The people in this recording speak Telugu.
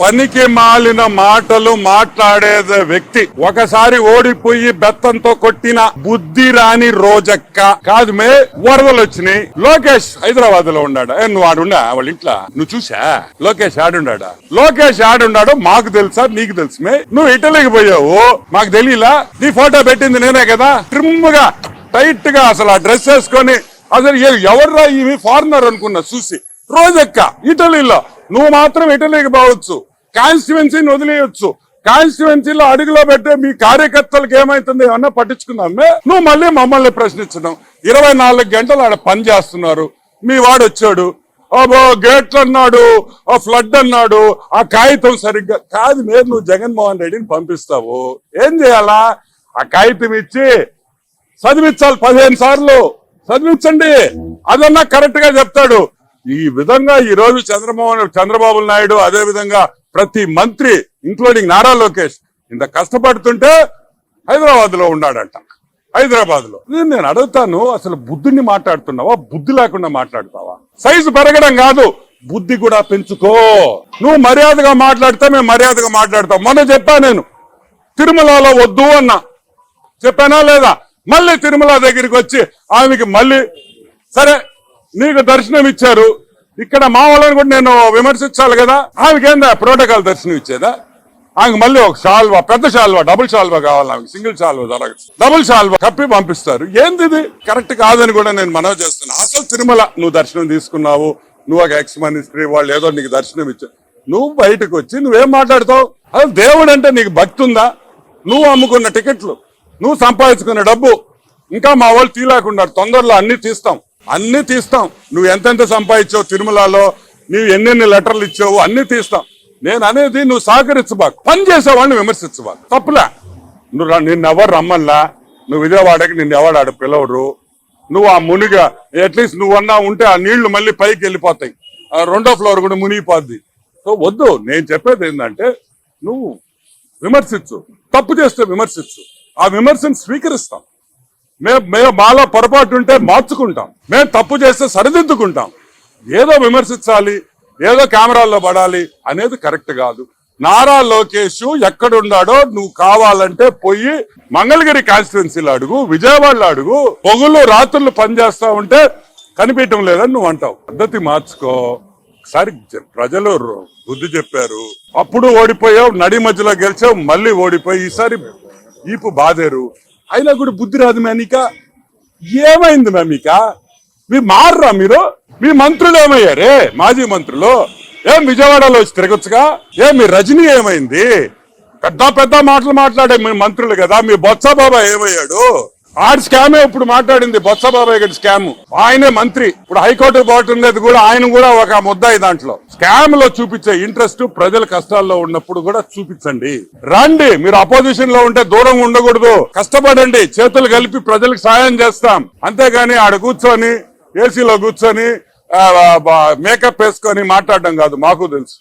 పనికి మాలిన మాటలు మాట్లాడేది వ్యక్తి. ఒకసారి ఓడిపోయి బెత్తంతో కొట్టిన బుద్ధి రాని రోజక్క. కాదు మే వరదలు వచ్చినాయి. లోకేష్ హైదరాబాద్లో ఉన్నాడు? ఏ, నువ్వు ఆడుండా వాళ్ళ ఇంట్లో. నువ్వు చూసా లోకేష్ ఆడున్నాడా లోకేష్ ఆడున్నాడు మాకు తెలుసా? నీకు తెలుసు మే. నువ్వు ఇటలీకి పోయావు? మాకు తెలియలా నీ ఫోటో పెట్టింది నేనే కదా? ట్రిమ్గా టైట్గా అసలు ఆ డ్రెస్ వేసుకొని అసలు ఏ- ఎవర్రా ఇవి ఫారినర్ అనుకున్నా చూసి. రోజక్క ఇటలీలో. నువ్వు మాత్రం ఇటలీకి పోవచ్చు. కాన్స్టిట్యువెన్సీని వదిలేయొచ్చు. కాన్స్టిట్యువెన్సీలో అడుగులో పెట్టే మీ కార్యకర్తలకు ఏమైతుంది ఏమన్నా పట్టించుకున్నామే నువ్వు మళ్ళీ మమ్మల్ని ప్రశ్నించడం. ఇరవై నాలుగు గంటలు ఆడ పని చేస్తున్నారు. మీ వాడు వచ్చాడు. ఓ గేట్లు అన్నాడు ఓ ఫ్లడ్ అన్నాడు ఆ కాగితం సరిగ్గా కాదు మీరు నువ్వు జగన్మోహన్ రెడ్డిని పంపిస్తావు. ఏం చేయాలా? ఆ కాగితం ఇచ్చి చదివించాలి పదిహేను సార్లు. చదివించండి. అదన్నా కరెక్ట్గా చెప్తాడు. ఈ విధంగా ఈ రోజు చంద్రమోహన్ చంద్రబాబు నాయుడు అదే విధంగా ప్రతి మంత్రి ఇంక్లూడింగ్ నారా లోకేష్ ఇంత కష్టపడుతుంటే హైదరాబాద్లో ఉన్నాడంట. హైదరాబాద్లో నేను నేను అడుగుతాను అసలు బుద్ధిని మాట్లాడుతున్నావా? బుద్ధి లేకుండా మాట్లాడతావా? సైజు పెరగడం కాదు బుద్ధి కూడా పెంచుకో. నువ్వు మర్యాదగా మాట్లాడితే మేము మర్యాదగా మాట్లాడతాం. మొన్న చెప్పా నేను తిరుమలలో వద్దు అన్నా. చెప్పానా లేదా? మళ్ళీ తిరుమల దగ్గరికి వచ్చి ఆమెకి మళ్ళీ సరే నీకు దర్శనం ఇచ్చారు ఇక్కడ మా వాళ్ళని కూడా నేను విమర్శించాలి కదా. ఆమెకి ఏందా? ప్రోటోకాల్ దర్శనం ఇచ్చేదా ఆమెకు మళ్ళీ ఒక షాల్వా పెద్ద షాల్వా డబుల్ షాల్వా కావాలి ఆమెకి. సింగిల్ షాల్వా జరగదు డబుల్ షాల్వా కప్పి పంపిస్తారు. ఏంది ఇది కరెక్ట్ కాదని కూడా నేను మనవి చేస్తున్నా. అసలు తిరుమల నువ్వు దర్శనం తీసుకున్నావు. నువ్వు ఒక ఎక్స్ మినిస్ట్రీ వాళ్ళు ఏదో నీకు దర్శనం ఇచ్చావు నువ్వు బయటకు వచ్చి నువ్వేం మాట్లాడతావు? అసలు దేవుడు అంటే నీకు భక్తి ఉందా? నువ్వు అమ్ముకున్న టికెట్లు నువ్వు సంపాదించుకున్న డబ్బు ఇంకా మా వాళ్ళు తీలేకున్నారు తొందరలో అన్ని తీస్తాం. అన్ని తీస్తాం. నువ్వు ఎంతెంత సంపాదించావు తిరుమలలో నువ్వు ఎన్నెన్ని లెటర్లు ఇచ్చావు అన్ని తీస్తాం. నేను అనేది నువ్వు సహకరించబాకు. పని చేసేవాడిని విమర్శించబాకు. తప్పులే. నువ్వు నిన్ను ఎవరు రమ్మల్లా నువ్వు విజయవాడకి నిన్ను ఎవరు ఆడ పిలవరు. నువ్వు ఆ మునిగా అట్లీస్ట్ నువ్వన్నా ఉంటే ఆ నీళ్ళు మళ్ళీ పైకి వెళ్ళిపోతాయి. ఆ రెండో ఫ్లోర్ కూడా మునిగిపోద్ది. సో వద్దు. నేను చెప్పేది ఏంటంటే నువ్వు విమర్శించు. తప్పు చేస్తే విమర్శించు. ఆ విమర్శను స్వీకరిస్తాం. మేము మేము మాలో పొరపాటు ఉంటే మార్చుకుంటాం. మేము తప్పు చేస్తే సరిదిద్దుకుంటాం. ఏదో విమర్శించాలి ఏదో కెమెరాల్లో పడాలి అనేది కరెక్ట్ కాదు. నారా లోకేష్ ఎక్కడున్నాడో నువ్వు కావాలంటే పోయి మంగళగిరి కాన్స్టిట్యున్సీలో అడుగు విజయవాడలో అడుగు పొగులు రాత్రులు పనిచేస్తా ఉంటే కనిపించడం లేదని నువ్వు అంటావు. పద్ధతి మార్చుకో. ఒకసారి ప్రజలు బుద్ధి చెప్పారు. అప్పుడు ఓడిపోయావు నడి మధ్యలో గెలిచావు మళ్ళీ ఓడిపోయి ఈసారి ఈపు బాధేరు. అయినా కూడా బుద్ధి రాదు మేనిక ఏమైంది మేమిక మీరు మార్రా మీరు? మీ మంత్రులు ఏమయ్యారే? మాజీ మంత్రులు. ఏం విజయవాడలో వచ్చి తిరగొచ్చుగా? ఏం మీ రజనీ ఏమైంది? పెద్ద పెద్ద మాటలు మాట్లాడే మీ మంత్రులు కదా? మీ బొత్స బాబా ఏమయ్యాడు? ఆడి స్కామే ఇప్పుడు మాట్లాడింది బొత్స బాబాయ్ గారి స్కామ్. ఆయనే మంత్రి. ఇప్పుడు హైకోర్టు పోతున్నది కూడా ఆయన కూడా ఒక ముద్దాయి దాంట్లో. స్కామ్లో చూపించే ఇంట్రెస్ట్ ప్రజల కష్టాల్లో ఉన్నప్పుడు కూడా చూపించండి. రండి. మీరు అపోజిషన్లో ఉంటే దూరం ఉండకూడదు. కష్టపడండి. చేతులు కలిపి ప్రజలకు సాయం చేస్తాం. అంతేగాని ఆడ కూర్చొని ఏసీలో కూర్చొని మేకప్ వేసుకొని మాట్లాడడం కాదు. మాకు తెలుసు.